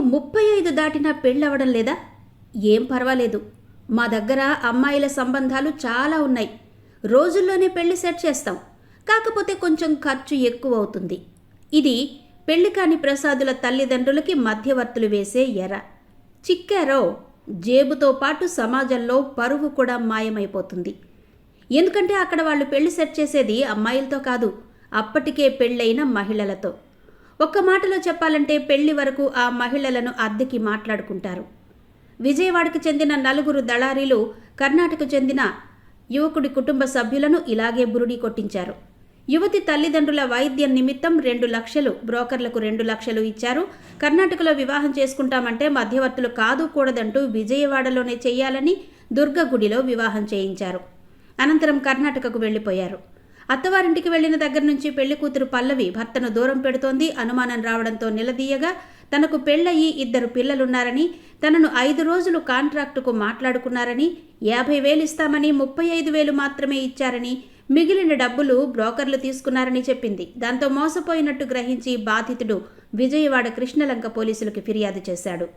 ముప్పై ఐదు దాటిన దాటినా పెళ్ళవడం లేదా? ఏం పర్వాలేదు. మా దగ్గర అమ్మాయిల సంబంధాలు చాలా ఉన్నాయి. రోజుల్లోనే పెళ్ళి సెట్ చేస్తాం. కాకపోతే కొంచెం ఖర్చు ఎక్కువ అవుతుంది ఇది పెళ్ళి కాని ప్రసాదుల తల్లిదండ్రులకి మధ్యవర్తులు వేసే ఎర చిక్కారో జేబుతో పాటు సమాజంలో పరువు కూడా మాయమైపోతుంది. ఎందుకంటే అక్కడ వాళ్ళు పెళ్ళి సెట్ చేసేది అమ్మాయిలతో కాదు అప్పటికే పెళ్ళైన మహిళలతో. ఒక్క మాటలో చెప్పాలంటే పెళ్ళి వరకు ఆ మహిళలను అద్దెకి మాట్లాడుకుంటారు. విజయవాడకు చెందిన నలుగురు దళారీలు కర్ణాటక చెందిన యువకుడి కుటుంబ సభ్యులను ఇలాగే బురుడి కొట్టించారు. యువతి తల్లిదండ్రుల వైద్యం నిమిత్తం రెండు లక్షలు బ్రోకర్లకు రెండు లక్షలు ఇచ్చారు. కర్ణాటకలో వివాహం చేసుకుంటామంటే మధ్యవర్తులు కాదు కూడదంటూ విజయవాడలోనే చేయాలని దుర్గగుడిలో వివాహం చేయించారు. అనంతరం కర్ణాటకకు వెళ్ళిపోయారు. అత్తవారింటికి వెళ్ళిన దగ్గర నుంచి పెళ్ళి కూతురు పల్లవి భర్తను దూరం పెడుతోంది. అనుమానం రావడంతో నిలదీయగా తనకు పెళ్ళయి ఇద్దరు పిల్లలున్నారని తనను ఐదు రోజులు కాంట్రాక్టుకు మాట్లాడుకున్నారని యాభై వేలు ఇస్తామని ముప్పై ఐదు వేలు మాత్రమే ఇచ్చారని మిగిలిన డబ్బులు బ్రోకర్లు తీసుకున్నారని చెప్పింది. దాంతో మోసపోయినట్టు గ్రహించి బాధితుడు విజయవాడ కృష్ణలంక పోలీసులకు ఫిర్యాదు చేశాడు.